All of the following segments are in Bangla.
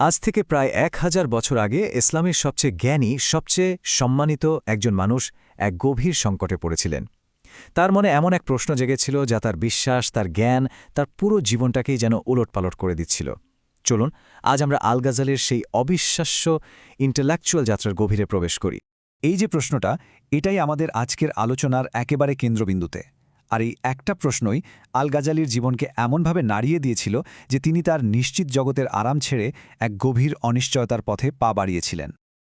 আজ থেকে প্রায় এক হাজার বছর আগে ইসলামের সবচেয়ে জ্ঞানী, সবচেয়ে সম্মানিত একজন মানুষ এক গভীর সংকটে পড়েছিলেন। তার মনে এমন এক প্রশ্ন জেগেছিল যা তার বিশ্বাস, তার জ্ঞান, তার পুরো জীবনটাকেই যেন উলটপালট করে দিচ্ছিল। চলুন, আজ আমরা আল গাজালের সেই অবিশ্বাস্য ইন্টেলেকচুয়াল যাত্রার গভীরে প্রবেশ করি। এই যে প্রশ্নটা, এটাই আমাদের আজকের আলোচনার একেবারে কেন্দ্রবিন্দুতে। আর এই একটা প্রশ্নই আল গাজালির জীবনকে এমনভাবে নাড়িয়ে দিয়েছিল যে তিনি তার নিশ্চিত জগতের আরাম ছেড়ে এক গভীর অনিশ্চয়তার পথে পা বাড়িয়েছিলেন।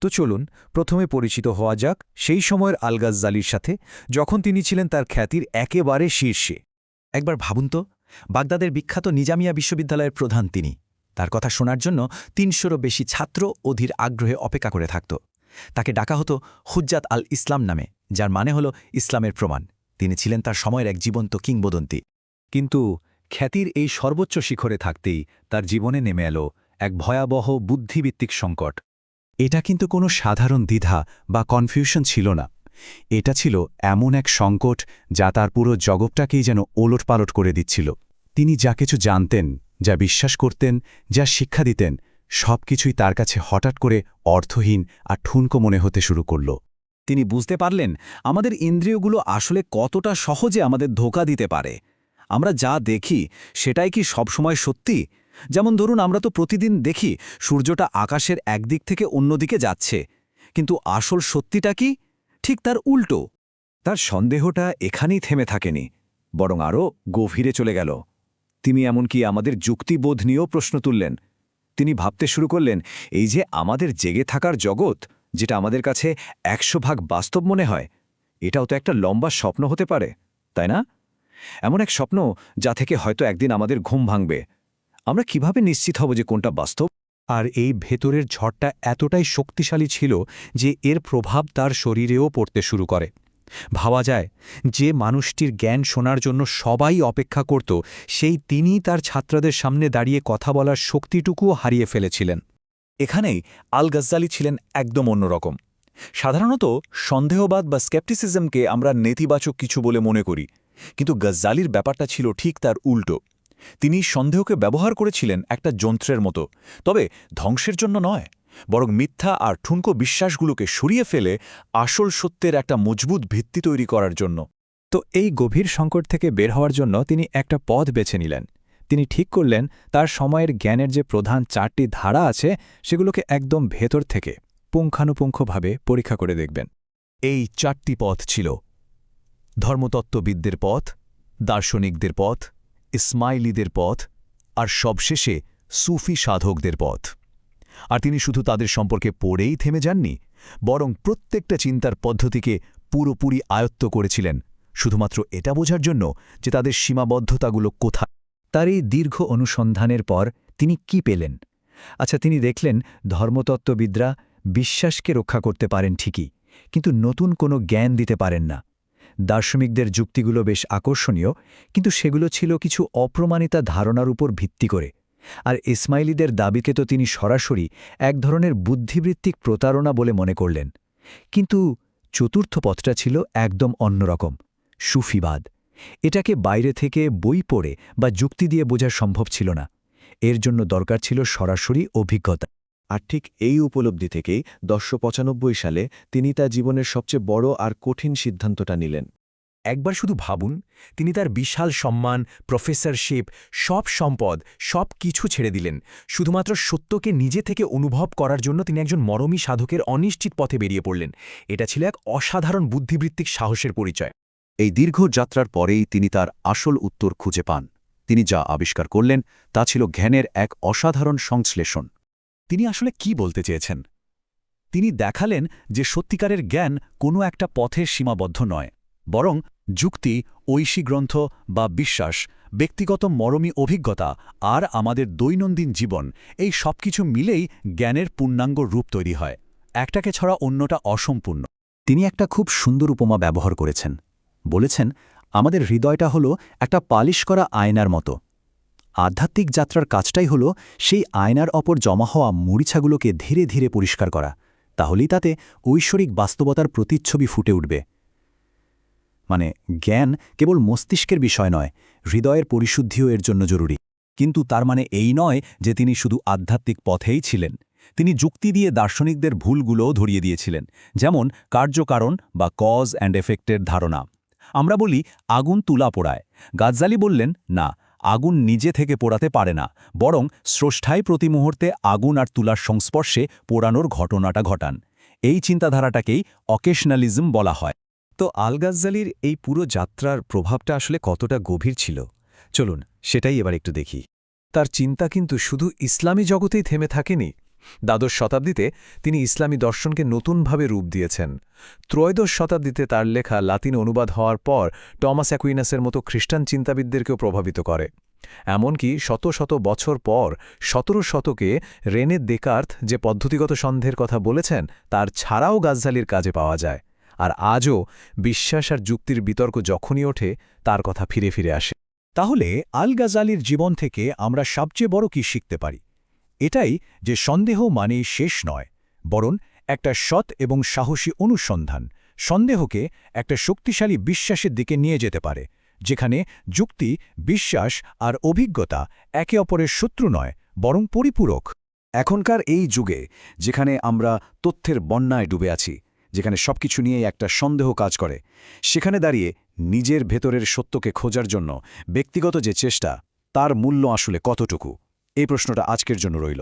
তো চলুন, প্রথমে পরিচিত হওয়া যাক সেই সময়ের আলগাজ্জালির সাথে, যখন তিনি ছিলেন তার খ্যাতির একেবারে শীর্ষে। একবার ভাবুন তো, বাগদাদের বিখ্যাত নিজামিয়া বিশ্ববিদ্যালয়ের প্রধান তিনি। তার কথা শোনার জন্য তিনশোরও বেশি ছাত্র অধীর আগ্রহে অপেক্ষা করে থাকত। তাকে ডাকা হতো হুজ্জাত আল ইসলাম নামে, যার মানে হল ইসলামের প্রমাণ। তিনি ছিলেন তার সময়ের এক জীবন্ত কিংবদন্তি। কিন্তু খ্যাতির এই সর্বোচ্চ শিখরে থাকতেই তার জীবনে নেমে এলো এক ভয়াবহ বুদ্ধিভিত্তিক সংকট। এটা কিন্তু কোনো সাধারণ দ্বিধা বা কনফিউশন ছিল না। এটা ছিল এমন এক সংকট যা তার পুরো জগৎটাকেই যেন ওলটপালট করে দিচ্ছিল। তিনি যা কিছু জানতেন, যা বিশ্বাস করতেন, যা শিক্ষা দিতেন সব কিছুই তার কাছে হঠাৎ করে অর্থহীন আর ঠুনকো মনে হতে শুরু করল। তিনি বুঝতে পারলেন আমাদের ইন্দ্রিয়গুলো আসলে কতটা সহজে আমাদের ধোকা দিতে পারে। আমরা যা দেখি সেটাই কি সবসময় সত্যি? যেমন ধরুন আমরা তো প্রতিদিন দেখি সূর্যটা আকাশের একদিক থেকে অন্যদিকে যাচ্ছে, কিন্তু আসল সত্যিটা কি? ঠিক তার উল্টো। তার সন্দেহটা এখানেই থেমে থাকেনি, বরং আরও গভীরে চলে গেল। তিনি এমনকি আমাদের যুক্তিবোধ নিয়েও প্রশ্ন তুললেন। তিনি ভাবতে শুরু করলেন, এই যে আমাদের জেগে থাকার জগৎ যেটা আমাদের কাছে একশো ভাগ বাস্তব মনে হয়। এটাও তো একটা লম্বা স্বপ্ন হতে পারে, তাই না? এমন এক স্বপ্ন যা থেকে হয়তো একদিন আমাদের ঘুম ভাঙবে। আমরা কীভাবে নিশ্চিত হব যে কোনটা বাস্তব? আর এই ভেতরের ঝড়টা এতটাই শক্তিশালী ছিল যে এর প্রভাব তার শরীরেও পড়তে শুরু করে। ভাবা যায়, যে মানুষটির জ্ঞান শোনার জন্য সবাই অপেক্ষা করত, সেই তিনি তার ছাত্রদের সামনে দাঁড়িয়ে কথা বলার শক্তিটুকুও হারিয়ে ফেলেছিলেন। এখানেই আল গজ্জালি ছিলেন একদম অন্যরকম। সাধারণত সন্দেহবাদ বা স্কেপটিসিজমকে আমরা নেতিবাচক কিছু বলে মনে করি, কিন্তু গজ্জালির ব্যাপারটা ছিল ঠিক তার উল্টো। তিনি সন্দেহকে ব্যবহার করেছিলেন একটা যন্ত্রের মতো, তবে ধ্বংসের জন্য নয়, বরং মিথ্যা আর ঠুনকো বিশ্বাসগুলোকে সরিয়ে ফেলে আসল সত্যের একটা মজবুত ভিত্তি তৈরি করার জন্য। তো এই গভীর সংকট থেকে বের হওয়ার জন্য তিনি একটা পথ বেছে নিলেন। তিনি ঠিক করলেন, তার সময়ের জ্ঞানের যে প্রধান চারটি ধারা আছে, সেগুলোকে একদম ভেতর থেকে পুঙ্খানুপুঙ্খভাবে পরীক্ষা করে দেখবেন। এই চারটি পথ ছিল ধর্মতত্ত্ববিদদের পথ, দার্শনিকদের পথ ইসমাইলিদের পথ, আর সবশেষে সুফি সাধকদের পথ। আর তিনি শুধু তাদের সম্পর্কে পড়েই থেমে যাননি, বরং প্রত্যেকটা চিন্তার পদ্ধতিকে পুরোপুরি আয়ত্ত করেছিলেন। শুধুমাত্র এটা বোঝার জন্য যে তাদের সীমাবদ্ধতাগুলো কোথায়। তার এই দীর্ঘ অনুসন্ধানের পর তিনি কি পেলেন? আচ্ছা তিনি দেখলেন ধর্মতত্ত্ববিদরা বিশ্বাসকে রক্ষা করতে পারেন ঠিকই, কিন্তু নতুন কোনো জ্ঞান দিতে পারেন না। দার্শনিকদের যুক্তিগুলো বেশ আকর্ষণীয়, কিন্তু সেগুলো ছিল কিছু অপ্রমাণিতা ধারণার উপর ভিত্তি করে। আর ইসমাইলিদের দাবিকে তো তিনি সরাসরি এক ধরনের বুদ্ধিবৃত্তিক প্রতারণা বলে মনে করলেন। কিন্তু চতুর্থ পথটা ছিল একদম অন্যরকম, সুফিবাদ। এটাকে বাইরে থেকে বই পড়ে বা যুক্তি দিয়ে বোঝা সম্ভব ছিল না। এর জন্য দরকার ছিল সরাসরি অভিজ্ঞতা। আর ঠিক এই উপলব্ধি থেকেই দশশো সালে তিনি তার জীবনের সবচেয়ে বড় আর কঠিন সিদ্ধান্তটা নিলেন। একবার শুধু ভাবুন তিনি তার বিশাল সম্মান প্রফেসরশিপ সব সম্পদ সব কিছু ছেড়ে দিলেন। শুধুমাত্র সত্যকে নিজে থেকে অনুভব করার জন্য তিনি একজন মরমী সাধকের অনিশ্চিত পথে বেরিয়ে পড়লেন। এটা ছিল এক অসাধারণ বুদ্ধিবৃত্তিক সাহসের পরিচয়। এই দীর্ঘ যাত্রার পরেই তিনি তার আসল উত্তর খুঁজে পান। তিনি যা আবিষ্কার করলেন, তা ছিল জ্ঞানের এক অসাধারণ সংশ্লেষণ। তিনি আসলে কি বলতে চেয়েছেন? তিনি দেখালেন যে সত্যিকারের জ্ঞান কোনো একটা পথে সীমাবদ্ধ নয়, বরং যুক্তি, ঐশী গ্রন্থ বা বিশ্বাস, ব্যক্তিগত মরমী অভিজ্ঞতা আর আমাদের দৈনন্দিন জীবন, এই সবকিছু মিলেই জ্ঞানের পূর্ণাঙ্গ রূপ তৈরি হয়। একটাকে ছড়া অন্যটা অসম্পূর্ণ। তিনি একটা খুব সুন্দর উপমা ব্যবহার করেছেন। বলেছেন, আমাদের হৃদয়টা হল একটা পালিশ করা আয়নার মতো। আধ্যাত্মিক যাত্রার কাজটাই হল সেই আয়নার অপর জমা হওয়া মুড়িছাগুলোকে ধীরে ধীরে পরিষ্কার করা। তাহলেই তাতে ঐশ্বরিক বাস্তবতার প্রতিচ্ছবি ফুটে উঠবে। মানে জ্ঞান কেবল মস্তিষ্কের বিষয় নয়, হৃদয়ের পরিশুদ্ধিও এর জন্য জরুরি। কিন্তু তার মানে এই নয় যে তিনি শুধু আধ্যাত্মিক পথেই ছিলেন। তিনি যুক্তি দিয়ে দার্শনিকদের ভুলগুলোও ধরিয়ে দিয়েছিলেন, যেমন কার্যকারণ বা কজ অ্যান্ড এফেক্টের ধারণা। আমরা বলি, আগুন তুলা পোড়ায়। গাজ্জালি বললেন, না, আগুন নিজে থেকে পোড়াতে পারে না, বরং স্রষ্টাই প্রতি মুহূর্তে আগুন আর তুলার সংস্পর্শে পোড়ানোর ঘটনাটা ঘটান। এই চিন্তাধারাটাকেই অকেশনালিজম বলা হয়। তো আলগাজ্জালির এই পুরো যাত্রার প্রভাবটা আসলে কতটা গভীর ছিল? চলুন, সেটাই এবার একটু দেখি। তার চিন্তা কিন্তু শুধু ইসলামী জগতেই থেমে থাকেনি দ্বাদশ শতাব্দীতে তিনি ইসলামী দর্শনকে নতুনভাবে রূপ দিয়েছেন। ত্রয়োদশ শতাব্দীতে তার লেখা লাতিন অনুবাদ হওয়ার পর টমাস অ্যাকুইনাসের মতো খ্রিস্টান চিন্তাবিদদেরকেও প্রভাবিত করে। এমনকি শত শত বছর পর সতেরো শতকে রেনে দেকার্থ যে পদ্ধতিগত সন্দেহের কথা বলেছেন, তার ছাড়াও গাজ্জালির কাজে পাওয়া যায়। আর আজও বিশ্বাস আর যুক্তির বিতর্ক যখনই ওঠে, তার কথা ফিরে ফিরে আসে। তাহলে আল গাজালির জীবন থেকে আমরা সবচেয়ে বড় কি শিখতে পারি? এটাই যে সন্দেহ মানেই শেষ নয়, বরং একটা সৎ এবং সাহসী অনুসন্ধান। সন্দেহকে একটা শক্তিশালী বিশ্বাসের দিকে নিয়ে যেতে পারে, যেখানে যুক্তি, বিশ্বাস আর অভিজ্ঞতা একে অপরের শত্রু নয়, বরং পরিপূরক। এখনকার এই যুগে, যেখানে আমরা তথ্যের বন্যায় ডুবে আছি, যেখানে সবকিছু নিয়েই একটা সন্দেহ কাজ করে, সেখানে দাঁড়িয়ে নিজের ভেতরের সত্যকে খোঁজার জন্য ব্যক্তিগত যে চেষ্টা, তার মূল্য আসলে কতটুকু? এই প্রশ্নটা আজকের জন্য রইল।